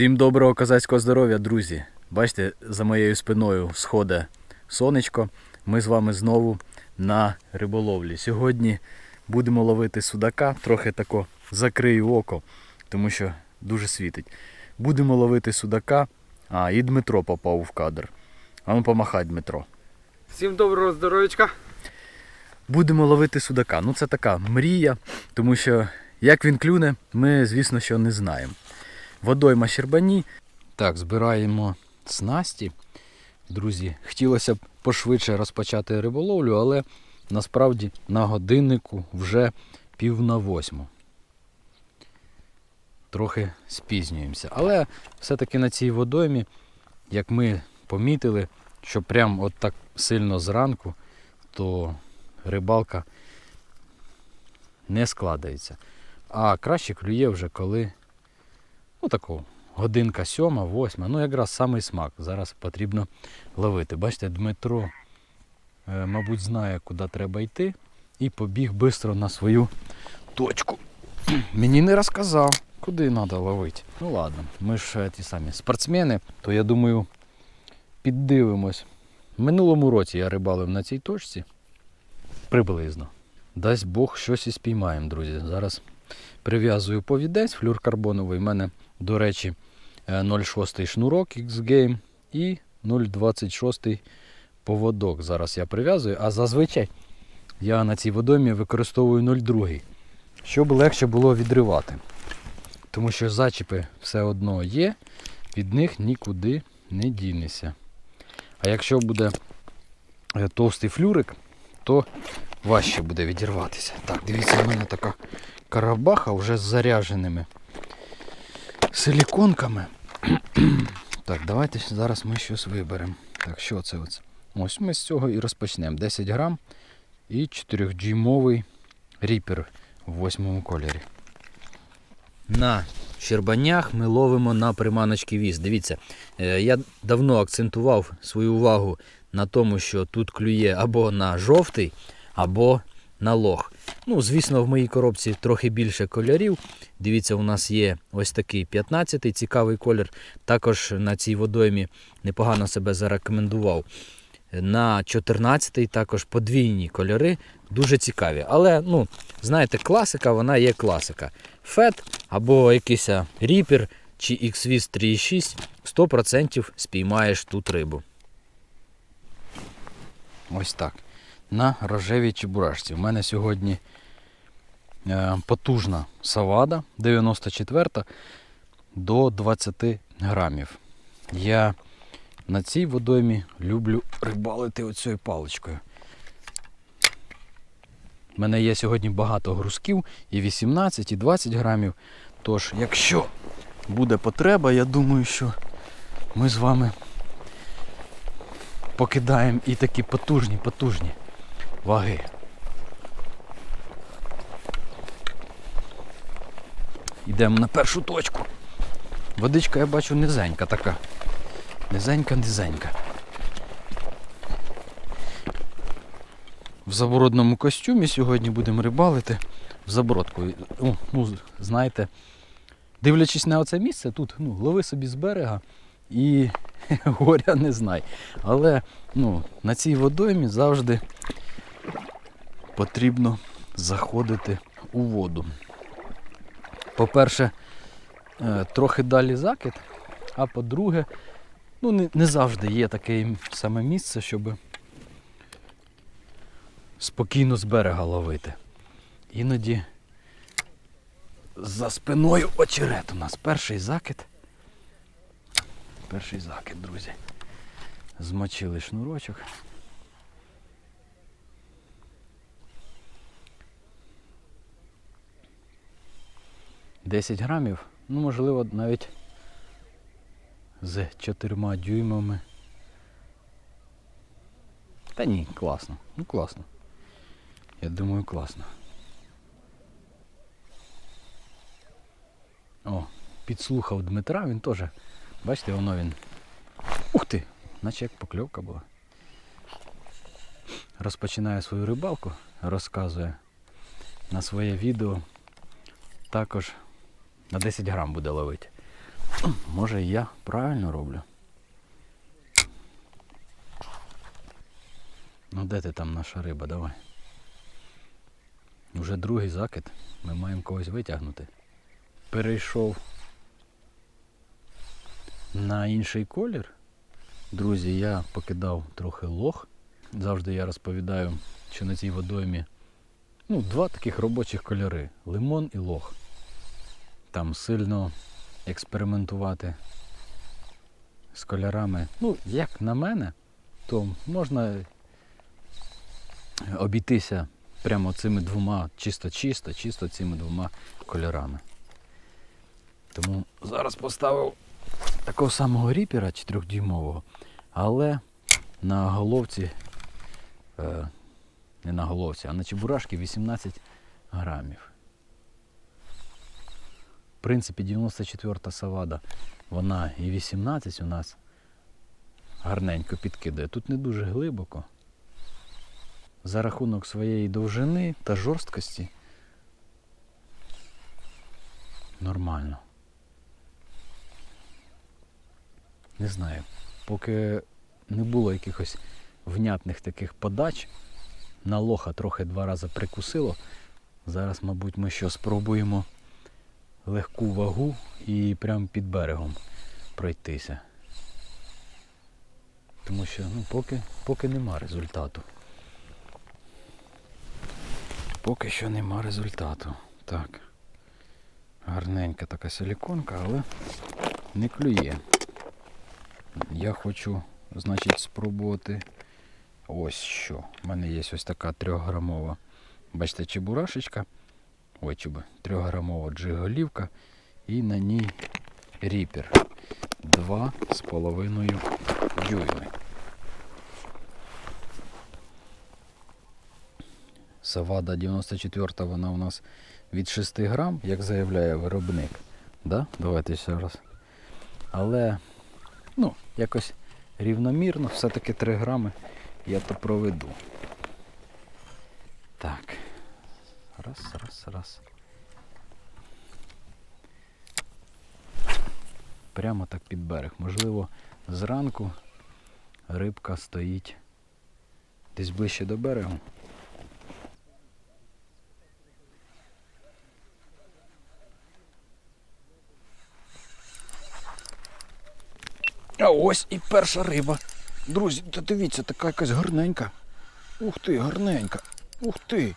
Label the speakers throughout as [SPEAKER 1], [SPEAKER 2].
[SPEAKER 1] Всім доброго козацького здоров'я, друзі! Бачите, за моєю спиною сходить сонечко. Ми з вами знову на риболовлі. Сьогодні будемо ловити судака, трохи тако закрию око, тому що дуже світить. Будемо ловити судака. А, і Дмитро попав в кадр. А ну помахай, Дмитро.
[SPEAKER 2] Всім доброго здоров'ячка.
[SPEAKER 1] Будемо ловити судака. Ну це така мрія, тому що як він клюне, ми, звісно, що не знаємо. Водойма Щербані. Так, збираємо снасті. Друзі, хотілося б пошвидше розпочати риболовлю, але насправді на годиннику вже пів на восьму. Трохи спізнюємося. Але все-таки на цій водоймі, як ми помітили, що прям от так сильно зранку, то рибалка не складається. А краще клює вже коли ну такого годинка сьома, восьма. Ну якраз самий смак. Зараз потрібно ловити. Бачите, Дмитро, е, мабуть, знає, куди треба йти, і побіг швидко на свою точку. Мені не розказав, куди треба ловити. Ну ладно, ми ж е, ті самі спортсмени, то я думаю, піддивимось. Минулому році я рибалив на цій точці. Приблизно. Дасть Бог щось і спіймаємо, друзі. Зараз прив'язую повідець флюркарбоновий. У мене, до речі, е, 0,6 шнурок X-Game і 0,26 поводок. Зараз я прив'язую, а зазвичай я на цій водомі використовую 0,2, щоб легше було відривати. Тому що зачіпи все одно є, від них нікуди не дінешся. А якщо буде е, товстий флюрик, то важче буде відірватися. Так, дивіться, в мене така карабаха вже з зарядженими силіконками. так, давайте зараз ми щось виберемо. Так, що це оце? Ось ми з цього і розпочнемо. 10 грам і 4-дюймовий ріпер в восьмому кольорі. На Щербанях ми ловимо на приманочки віз. Дивіться, е, я давно акцентував свою увагу на тому, що тут клює або на жовтий, або на лох. Ну, звісно, в моїй коробці трохи більше кольорів. Дивіться, у нас є ось такий 15-й цікавий колір. Також на цій водоймі непогано себе зарекомендував. На 14-й також подвійні кольори, дуже цікаві. Але, ну, знаєте, класика, вона є класика. Фет або якийсь ріпер чи XVIS 3.6 100% спіймаєш тут рибу. Ось так. На рожевій чебурашці. У мене сьогодні е, потужна савада 94 до 20 грамів. Я на цій водоймі люблю рибалити оцією паличкою. У мене є сьогодні багато грузків, і 18, і 20 грамів. Тож, якщо буде потреба, я думаю, що ми з вами покидаємо і такі потужні, потужні ваги. Йдемо на першу точку. Водичка, я бачу, низенька така. Низенька, низенька. В забородному костюмі сьогодні будемо рибалити в забородку. Ну, знаєте, дивлячись на оце місце, тут ну, лови собі з берега і горя не знай. Але ну, на цій водоймі завжди потрібно заходити у воду. По-перше, е, трохи далі закид, а по-друге, ну, не, не завжди є таке саме місце, щоб спокійно з берега ловити. Іноді за спиною очерет у нас перший закид. Перший закид, друзі. Змочили шнурочок. Десять грамів, ну можливо навіть з чотирма дюймами. Та ні, класно. Ну класно. Я думаю, класно. О, підслухав Дмитра, він теж, бачите, воно він. Ух ти! Наче як покльовка була. Розпочинає свою рибалку, розказує на своє відео. Також на 10 грам буде ловити. Може я правильно роблю. Ну де ти там наша риба, давай. Уже другий закид. Ми маємо когось витягнути. Перейшов на інший колір. Друзі, я покидав трохи лох. Завжди я розповідаю, що на цій водоймі ну, два таких робочих кольори лимон і лох. Там сильно експериментувати з кольорами. Ну, як на мене, то можна обійтися прямо цими двома, чисто-чисто, чисто цими двома кольорами. Тому зараз поставив такого самого ріпера 4-дюймового, але на головці, е, не на головці, а на чебурашки 18 грамів. В принципі, 94-та савада, вона і 18 у нас гарненько підкидає. Тут не дуже глибоко. За рахунок своєї довжини та жорсткості нормально. Не знаю. Поки не було якихось внятних таких подач, на лоха трохи два рази прикусило. Зараз, мабуть, ми що спробуємо легку вагу і прямо під берегом пройтися. Тому що ну, поки, поки нема результату. Поки що нема результату. Так. Гарненька така силіконка, але не клює. Я хочу, значить, спробувати ось що. У мене є ось така трьохграмова, бачите, чебурашечка. Ой, чуби, трьохграмова джиголівка і на ній ріпер. Два з половиною дюйми. Савада 94 вона у нас від 6 грам, як заявляє виробник. Да? Давайте ще раз. Але ну, якось рівномірно, все-таки 3 грами я то проведу. Так. Раз, раз, раз. Прямо так під берег. Можливо, зранку рибка стоїть десь ближче до берегу. А ось і перша риба. Друзі, та дивіться, така якась гарненька. Ух ти, гарненька. Ух ти.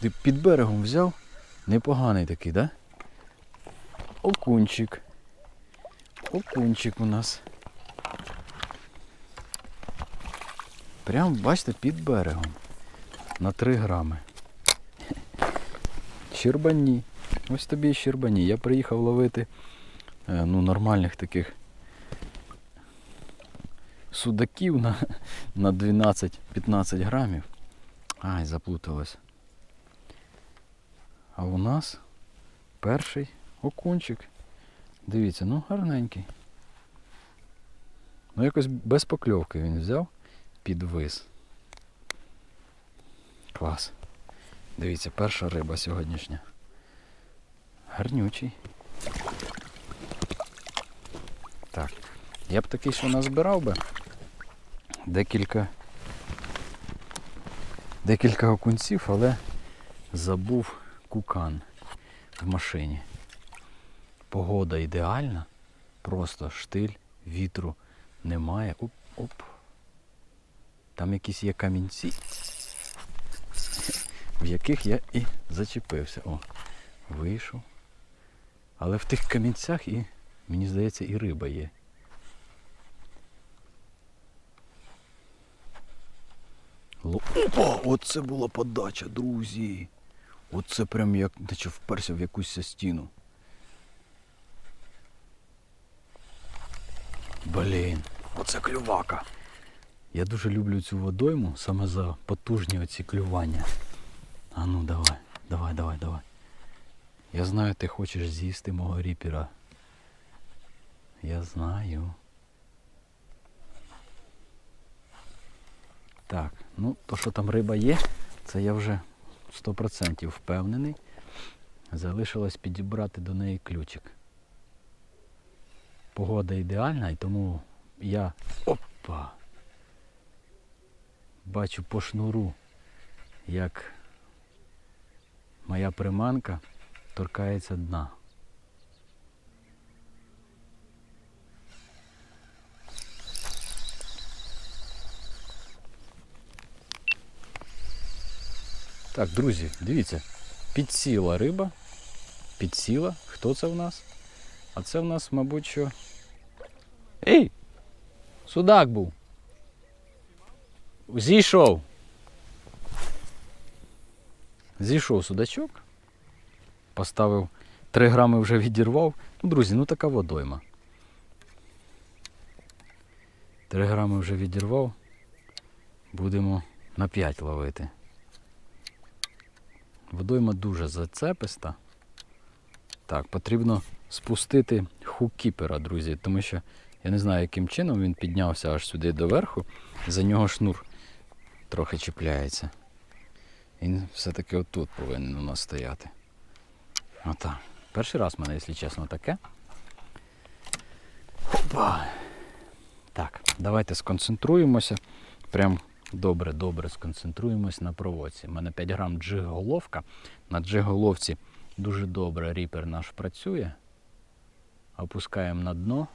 [SPEAKER 1] Ти під берегом взяв? Непоганий такий, да? Окунчик. Окунчик у нас. Прям, бачите, під берегом. На 3 грами. Щербані. Ось тобі і щербані. Я приїхав ловити е, ну, нормальних таких судаків на, на 12-15 грамів. Ай, заплуталось. А у нас перший окунчик. Дивіться, ну гарненький. Ну якось без покльовки він взяв підвис. Клас. Дивіться, перша риба сьогоднішня. Гарнючий. Так. Я б такий, що назбирав би. Декілька. Декілька окунців, але забув кукан в машині. Погода ідеальна, просто штиль, вітру немає. Оп, оп. Там якісь є камінці, в яких я і зачепився. О, вийшов. Але в тих камінцях і, мені здається, і риба є. Опа! Оце була подача, друзі. Оце прям як наче вперся в якусь стіну. Блін, оце клювака. Я дуже люблю цю водойму саме за потужні оці клювання. А ну давай, давай, давай, давай. Я знаю, ти хочеш з'їсти мого ріпера. Я знаю. Так, ну то, що там риба є, це я вже 100% впевнений. Залишилось підібрати до неї ключик. погода ідеальна, і тому я опа, бачу по шнуру, як моя приманка торкається дна. Так, друзі, дивіться, підсіла риба. Підсіла. Хто це в нас? А це в нас, мабуть, що. Ей! Судак був. Зійшов. Зійшов судачок. Поставив 3 грами вже відірвав. Ну, друзі, ну така водойма. 3 грами вже відірвав. Будемо на 5 ловити. Водойма дуже зацеписта. Так, потрібно спустити хуккіпера, друзі, тому що я не знаю, яким чином він піднявся аж сюди до верху. За нього шнур трохи чіпляється. Він все-таки отут повинен у нас стояти. Отак. Перший раз в мене, якщо чесно, таке. Опа. Так, давайте сконцентруємося. Прям добре-добре сконцентруємось на проводці. У мене 5 грам джиг-головка. На джиг-головці дуже добре ріпер наш працює. Опускаємо на дно.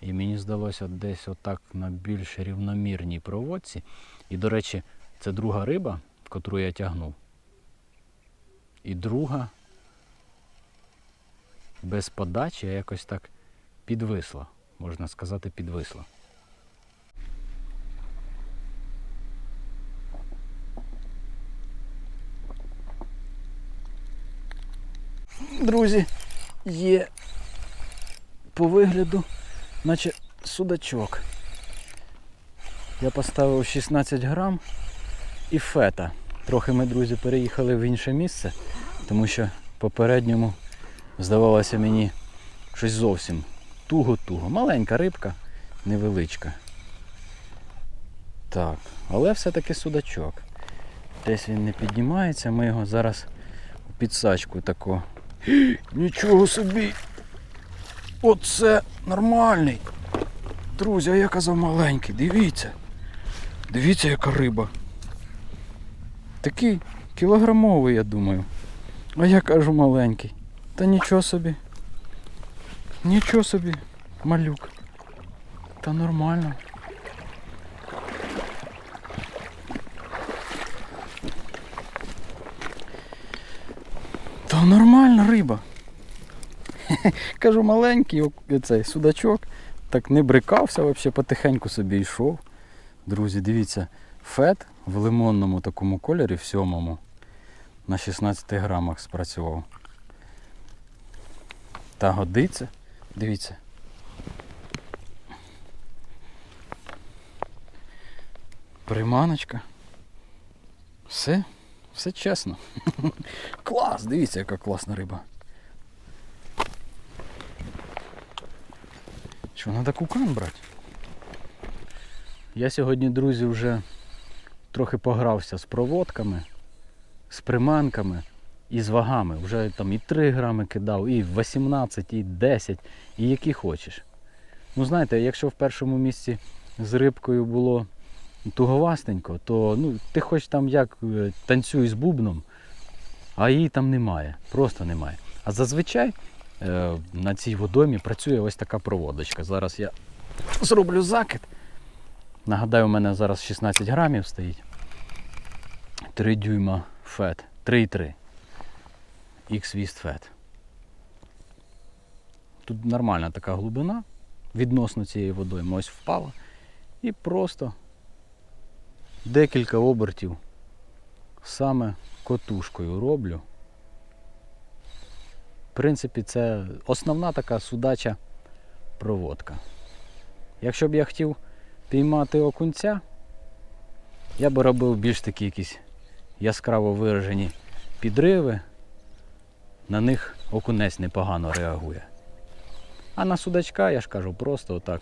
[SPEAKER 1] І мені здалося десь отак на більш рівномірній проводці. І, до речі, це друга риба, котру я тягнув. І друга без подачі а якось так підвисла. Можна сказати, підвисла. Друзі, є по вигляду, наче судачок. Я поставив 16 грам і фета. Трохи ми, друзі, переїхали в інше місце, тому що попередньому здавалося мені щось зовсім туго-туго. Маленька рибка, невеличка. Так, але все-таки судачок. Десь він не піднімається, ми його зараз у підсачку тако. Нічого собі! Оце нормальний! Друзі, а я казав маленький, дивіться. Дивіться, яка риба. Такий кілограмовий, я думаю. А я кажу маленький. Та нічого собі. Нічого собі, малюк. Та нормально. Та нормальна риба. Кажу, маленький цей судачок. Так не брикався, взагалі потихеньку собі йшов. Друзі, дивіться, фет в лимонному такому кольорі, в сьомому, на 16 грамах спрацював. Та годиться. Дивіться. Приманочка. Все, все чесно. Клас, дивіться, яка класна риба. Що, треба кукан брати? Я сьогодні, друзі, вже трохи погрався з проводками, з приманками і з вагами. Вже там і 3 грами кидав, і 18, і 10, і які хочеш. Ну, знаєте, якщо в першому місці з рибкою було туговастенько, то ну, ти хоч там як е, танцюй з бубном, а її там немає. Просто немає. А зазвичай е, на цій водомі працює ось така проводочка. Зараз я зроблю закид. Нагадаю, у мене зараз 16 грамів стоїть. 3 дюйма фет. 3,3. X-Wist фет. Тут нормальна така глибина відносно цієї водойми. Ось впала. І просто декілька обертів саме котушкою роблю. В принципі, це основна така судача проводка. Якщо б я хотів піймати окунця, я би робив більш такі якісь яскраво виражені підриви. На них окунець непогано реагує. А на судачка, я ж кажу, просто отак.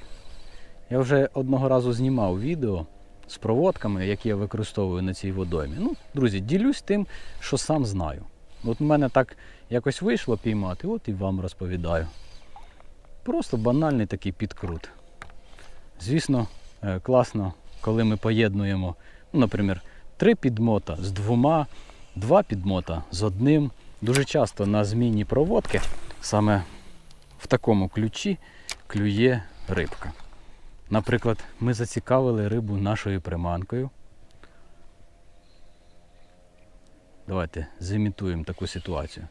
[SPEAKER 1] Я вже одного разу знімав відео з проводками, які я використовую на цій водоймі. Ну, друзі, ділюсь тим, що сам знаю. От в мене так якось вийшло піймати, от і вам розповідаю. Просто банальний такий підкрут. Звісно, е, класно, коли ми поєднуємо, ну, наприклад, три підмота з двома, два підмота з одним. Дуже часто на зміні проводки саме в такому ключі клює рибка. Наприклад, ми зацікавили рибу нашою приманкою. Давайте зімітуємо таку ситуацію.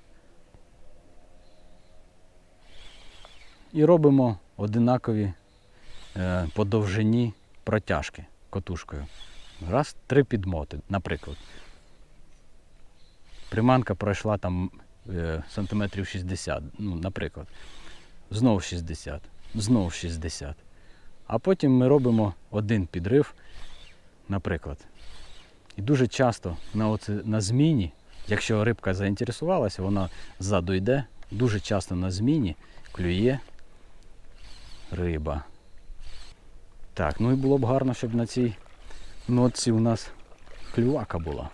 [SPEAKER 1] І робимо одинакові е, по довжині протяжки котушкою. Раз, три підмоти, наприклад. Приманка пройшла там е, сантиметрів 60, ну, наприклад. Знов 60, знов 60. А потім ми робимо один підрив, наприклад. І дуже часто на, оце, на зміні, якщо рибка заінтересувалася, вона ззаду йде, дуже часто на зміні клює риба. Так, ну і було б гарно, щоб на цій нотці у нас клювака була.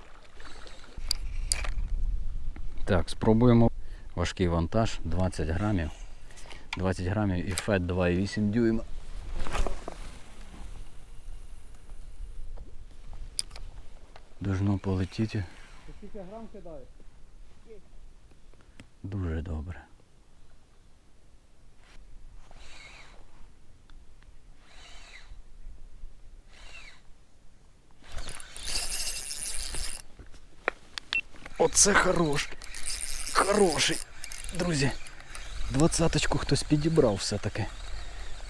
[SPEAKER 1] Так, спробуємо важкий вантаж 20 грамів. 20 грамів і фет 2,8 дюйма. Должно полетіти
[SPEAKER 2] Скільки грам кидає?
[SPEAKER 1] дуже добре. Оце хорош. Хороший. Друзі, двадцяточку хтось підібрав все-таки.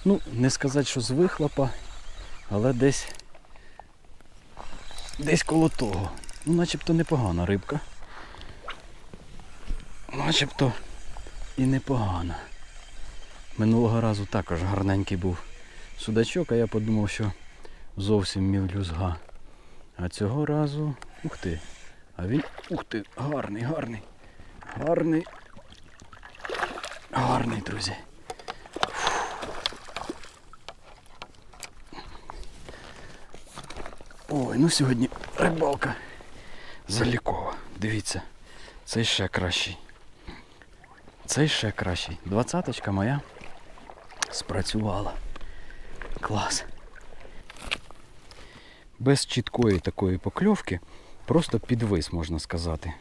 [SPEAKER 1] Ну, не сказати, що з вихлопа, але десь. Десь коло того. Ну, начебто непогана рибка. Начебто і непогана. Минулого разу також гарненький був судачок, а я подумав, що зовсім мілюзга. А цього разу. Ух ти! А він. Ух ти! Гарний, гарний. Гарний. Гарний, друзі. Ой, ну сьогодні рибалка залікова. Дивіться, цей ще кращий. Цей ще кращий. Двадцяточка моя спрацювала. Клас. Без чіткої такої покльовки, просто підвис, можна сказати.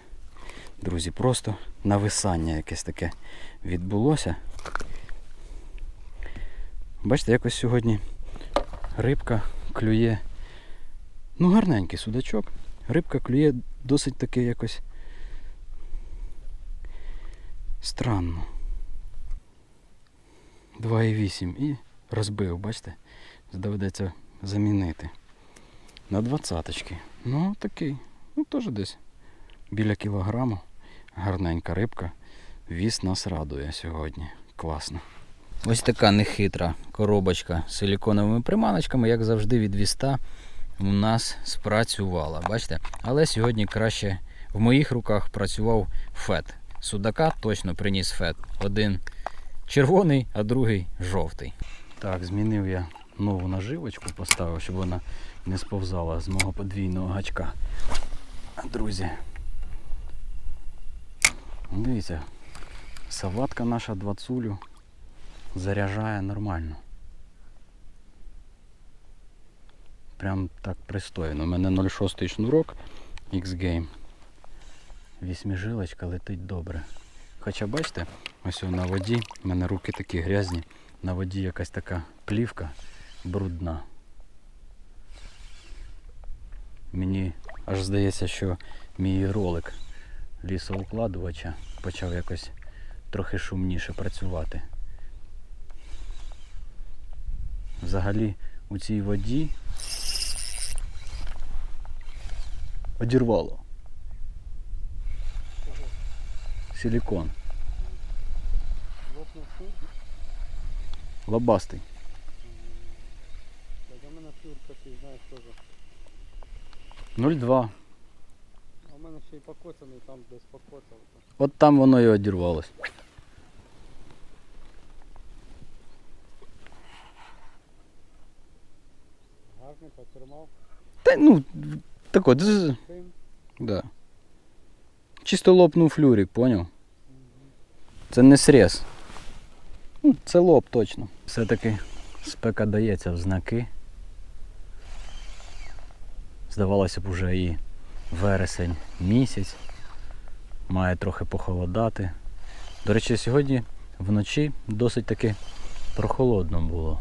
[SPEAKER 1] Друзі, просто нависання якесь таке відбулося. Бачите, якось сьогодні рибка клює. Ну, гарненький судачок. Рибка клює досить таки якось странно. 2,8 і розбив, бачите? Доведеться замінити. На двадцяточки. Ну, такий. Ну, теж десь біля кілограму. Гарненька рибка. Віс нас радує сьогодні. Класно. Ось така нехитра коробочка з силіконовими приманочками, як завжди, від віста у нас спрацювала. Бачите? Але сьогодні краще в моїх руках працював фет. Судака точно приніс фет. Один червоний, а другий жовтий. Так, змінив я нову наживочку, поставив, щоб вона не сповзала з мого подвійного гачка. Друзі. Дивіться, саватка наша двадцулю заряджає нормально. Прям так пристойно. У мене 0,6 шнурок X-Game. Вісьмижилочка летить добре. Хоча бачите, ось на воді, в мене руки такі грязні, на воді якась така плівка брудна. Мені аж здається, що мій ролик лісоукладувача почав якось трохи шумніше працювати. Взагалі у цій воді одірвало. Силікон.
[SPEAKER 2] Лопнув шнур.
[SPEAKER 1] Лобастий.
[SPEAKER 2] Так, у мене шнурка, ти знаєш теж.
[SPEAKER 1] 0,2.
[SPEAKER 2] А в мене ще й покоцаний, там десь покоцав.
[SPEAKER 1] От там воно і одірвалось.
[SPEAKER 2] Гарний, потримав.
[SPEAKER 1] Та ну, так от, з-
[SPEAKER 2] Тим.
[SPEAKER 1] да. Чисто лопнув флюрик, поняв? Це не срез. Ну, Це лоб точно. Все-таки спека дається в знаки. Здавалося б, уже і вересень місяць. Має трохи похолодати. До речі, сьогодні вночі досить таки прохолодно було.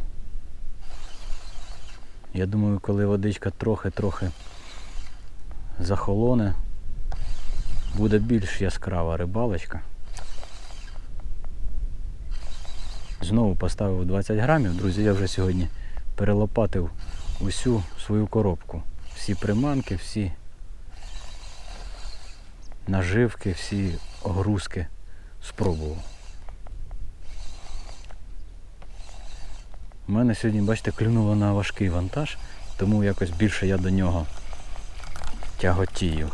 [SPEAKER 1] Я думаю, коли водичка трохи-трохи захолоне, буде більш яскрава рибалочка. Знову поставив 20 грамів. Друзі, я вже сьогодні перелопатив усю свою коробку. Всі приманки, всі наживки, всі огрузки спробував. У мене сьогодні, бачите, клюнуло на важкий вантаж, тому якось більше я до нього тяготію.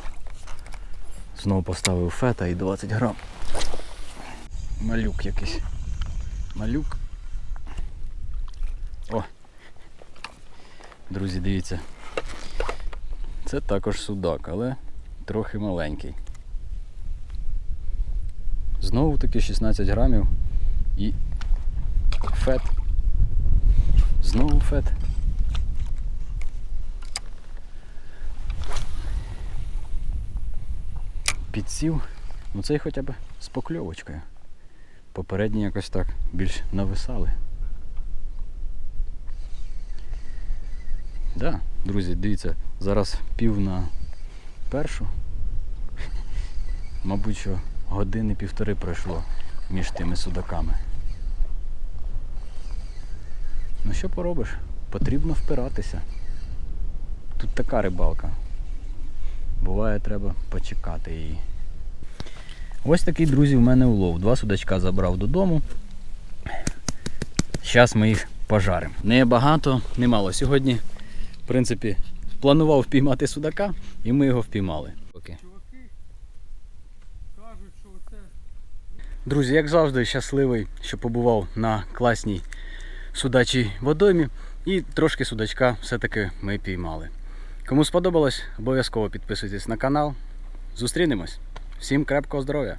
[SPEAKER 1] Знову поставив фета і 20 грам. Малюк якийсь. Малюк. О! Друзі, дивіться. Це також судак, але трохи маленький. Знову таки 16 грамів і фет. Знову фет. Підсів. Ну цей хоча б з покльовочкою. Попередні якось так більш нависали. Да, друзі, дивіться, зараз пів на першу. Мабуть, що години півтори пройшло між тими судаками. Ну що поробиш? Потрібно впиратися. Тут така рибалка. Буває, треба почекати її. Ось такий, друзі, в мене улов. Два судачка забрав додому. Зараз ми їх пожаримо. Не багато, не мало. Сьогодні, в принципі, планував впіймати судака і ми його впіймали.
[SPEAKER 2] Чуваки кажуть, що оце
[SPEAKER 1] Друзі, як завжди, щасливий, що побував на класній судачій водоймі і трошки судачка все-таки ми піймали. Кому сподобалось, обов'язково підписуйтесь на канал. Зустрінемось. Всім крепкого здоров'я!